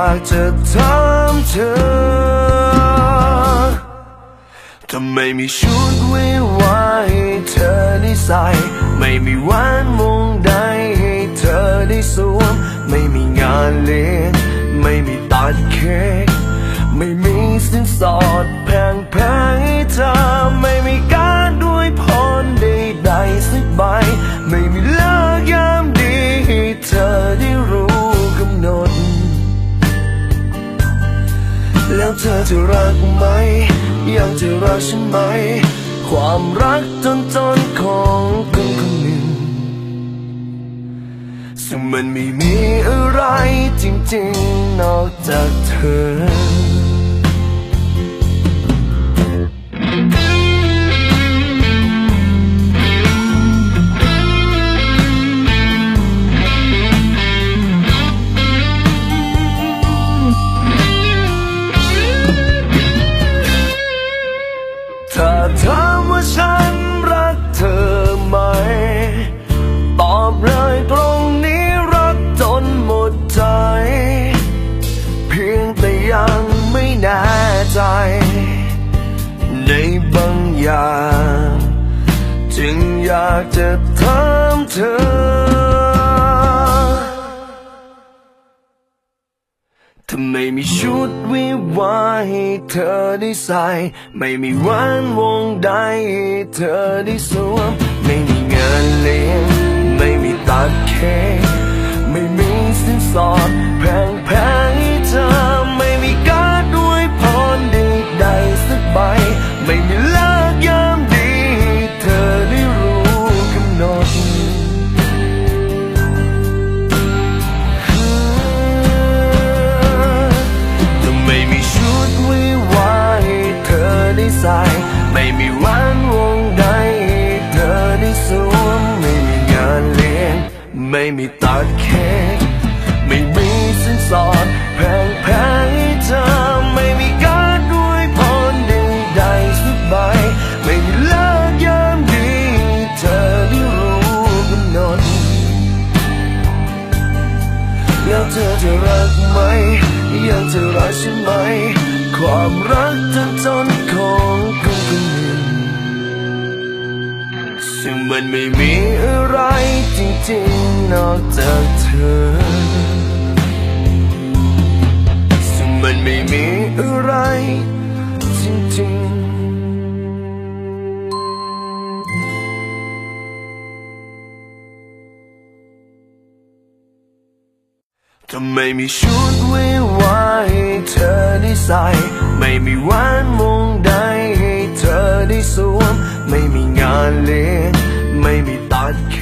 ากจะถามเธอทำไมมีชุดวิวาให้เธอได้ใส่ ไม่มีวันวงใดให้เธอได้สวม ไม่มีงานเลี้ยงไม่มีตัดเค้กไม่มีสินสอด เธอจะรักไหม ยังจะรักฉันไหม ความรักจนจนของคนคนหนึ่ง ซึ่งมันไม่มีอะไรจริงๆ นอกจากเธอ แน่ใจ ในบางอย่าง จึงอยากจะถามเธอ ทำไมมีชุดวิวาให้เธอได้ใส่ ไม่มีแหวันวงใดให้เธอได้สวม ไม่มีเงินเลี้ยงไม่มีตัดเค้ก ใส่ไม่มีวันวงใดเธอได้สวมไม่มีงานเลี้ยงไม่มีตัดเค้กไม่มีสินสอดแพง ความรักจนจนของคนคนหนึ่งซึ่งมันไม่มีอะไรจริงๆนอกจากเธอ ซึ่งมันไม่มีอะไรจริงๆทำไมมีชุดวิวา ให้เธอได้ใส่ ไม่มีแหวันวงใดให้เธอได้สวม ไม่มีงานเลี้ยงไม่มีตัดแค